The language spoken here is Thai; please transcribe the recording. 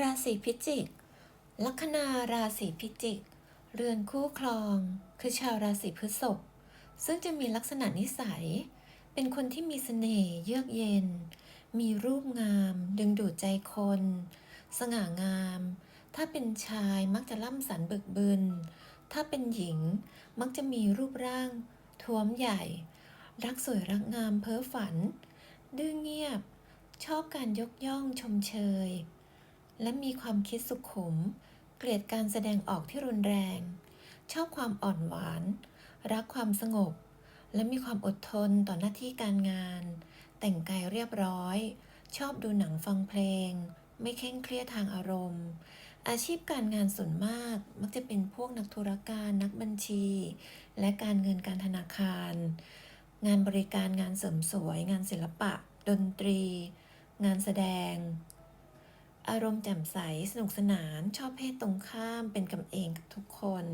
ราศีพิจิก ลัคนาราศีพิจิก เรือนคู่ครอง คือชาวราศีพฤษภ ซึ่งจะมีลักษณะนิสัย เป็นคนที่มีเสน่ห์เยือกเย็น มีรูปงาม ดึงดูดใจคน สง่างาม ถ้าเป็นชายมักจะล่ำสันบึกบึน ถ้าเป็นหญิงมักจะมีรูปร่างท้วมใหญ่ รักสวยรักงามเพ้อฝัน ดื้อเงียบ ชอบการยกย่องชมเชย และมีความคิดสุขุม เกลียดการแสดงออกที่รุนแรง ชอบความอ่อนหวาน รักความสงบ และมีความอดทนต่อหน้าที่การงาน แต่งกายเรียบร้อย ชอบดูหนังฟังเพลง ไม่เคร่งเครียดทางอารมณ์ อาชีพการงานส่วนมาก มักจะเป็นพวกนักธุรการนักบัญชี และการเงินการธนาคาร งานบริการงานเสริมสวย งานศิลปะ ดนตรี งานแสดง อารมณ์แจ่มใสสนุกสนานชอบเพศตรงข้ามเป็นกันเองกับทุกคน